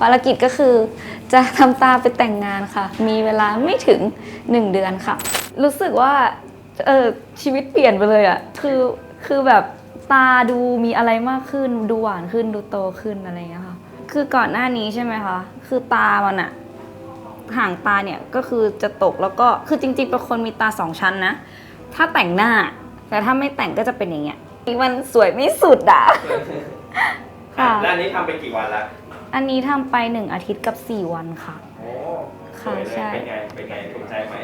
ภารกิจก็คือจะทำตาไปแต่งงานค่ะ มีเวลาไม่ถึง 1 เดือนค่ะ รู้สึกว่าเออชีวิตเปลี่ยนไปเลยอะคือคือแบบตาดูมีอะไรมากขึ้น ดูหวานขึ้นดูโตขึ้นอะไรอย่างเงี้ยค่ะคือก่อนหน้านี้ใช่ไหมคะคือตามันอะห่างตาเนี่ยก็คือจะตกแล้วก็คือจริงๆเป็นคนมีตาสองชั้นนะ ถ้าแต่งหน้า แต่ถ้าไม่แต่งก็จะเป็นอย่างเงี้ยมันสวยไม่สุดอะค่ะ แล้วอันนี้ทำไปกี่วันละ อันนี้ทำไปหนึ่งอาทิตย์กับ 4 วันค่ะ โอ้ค่ะสวยเลยใช่ เป็นไง เป็นไงถูกใจไหม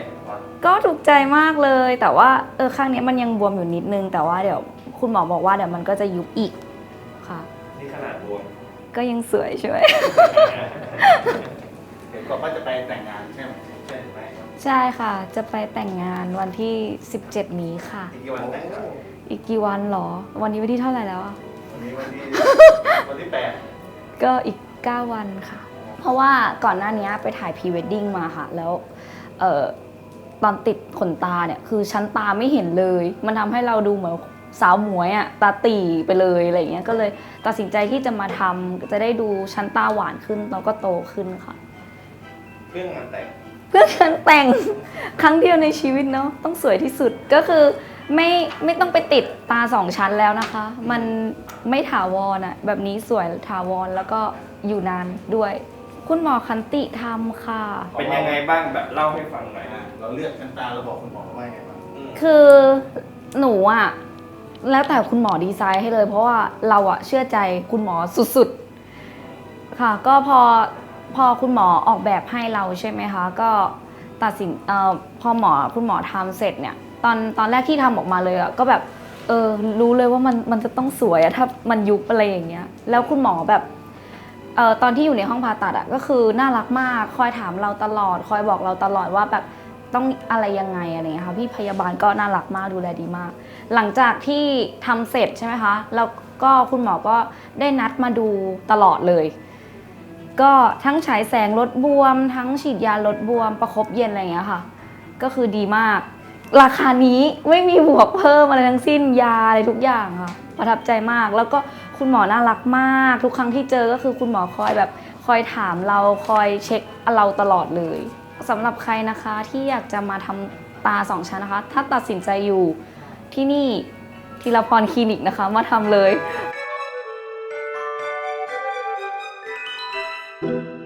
ก็ถูกใจมากเลย แต่ว่าเออข้างเนี้ยมันยังบวมอยู่นิดนึง แต่ว่าเดี๋ยวคุณหมอบอกว่าเดี๋ยวมันก็จะยุบอีกค่ะ นี่ขนาดบวม ก็ยังสวยใช่ไหมเห็นบอกว่าจะไปแต่งงานใช่ไหมใช่ไหมใช่ค่ะ จะไปแต่งงานวันที่ 17 นี้ค่ะ อีกกี่วันแต่งครับอีกกี่วันหรอ วันนี้วันที่เท่าไหร่แล้วอะวันนี้วันที่ วันที่แปดก็อีก 9 วันค่ะ เพราะว่าก่อนหน้านี้ไปถ่ายพรีเวดดิ้งมาค่ะ แล้วเอ่อตอนติดขนตาเนี่ย คือชั้นตาไม่เห็นเลย มันทำให้เราดูเหมือนสาวหมวยอะตาตีไปเลยอะไรอย่างเงี้ยก็เลยตัดสินใจที่จะมาทำจะได้ดูชั้นตาหวานขึ้นแล้วก็โตขึ้นค่ะเครื่องงานแต่งเพื่อการแต่งครั้งเดียวในชีวิตเนาะต้องสวยที่สุดก็คือ ไม่ไม่ต้องไปติดตาสองชั้นแล้วนะคะ มันไม่ถาวรอะแบบนี้สวยถาวรแล้วก็อยู่นานด้วย คุณหมอคันติทำค่ะ เป็นยังไงบ้างแบบเล่าให้ฟังหน่อยอะเราเลือกชั้นตาเราบอกคุณหมอว่าไงบ้างอืมคือหนูอะแล้วแต่คุณหมอดีไซน์ให้เลย เพราะว่าเราอะเชื่อใจคุณหมอสุดๆ ค่ะ ก็พอพอคุณหมอออกแบบให้เราใช่ไหมคะ ก็ตัดสินเอ่อพอหมอคุณหมอทำเสร็จเนี่ย ตอนตอนแรกที่ทำออกมาเลยอะก็แบบเออรู้เลยว่ามันมันจะต้องสวยอะถ้ามันยุบอะไรอย่างเงี้ย แล้วคุณหมอแบบเออตอนที่อยู่ในห้องผ่าตัดอะก็คือน่ารักมากคอยถามเราตลอด คอยบอกเราตลอดว่าแบบต้องอะไรยังไงอะไรเงี้ยค่ะพี่พยาบาลก็น่ารักมากดูแลดีมาก หลังจากที่ทำเสร็จใช่ไหมคะแล้วก็คุณหมอก็ได้นัดมาดูตลอดเลย ก็ทั้งฉายแสงลดบวม ทั้งฉีดยาลดบวมประคบเย็นอะไรเงี้ยค่ะ ก็คือดีมาก ราคานี้ไม่มีบวกเพิ่มอะไรทั้งสิ้นยาอะไรทุกอย่างค่ะ ประทับใจมาก แล้วก็คุณหมอน่ารักมาก ทุกครั้งที่เจอก็คือคุณหมอคอยแบบคอยถามเราคอยเช็คเราตลอดเลยสำหรับใครนะคะที่อยากจะมาทำตาสองชั้นนะคะ ถ้าตัดสินใจอยู่ที่นี่ทีละพรคลินิกนะคะมาทำเลย thank you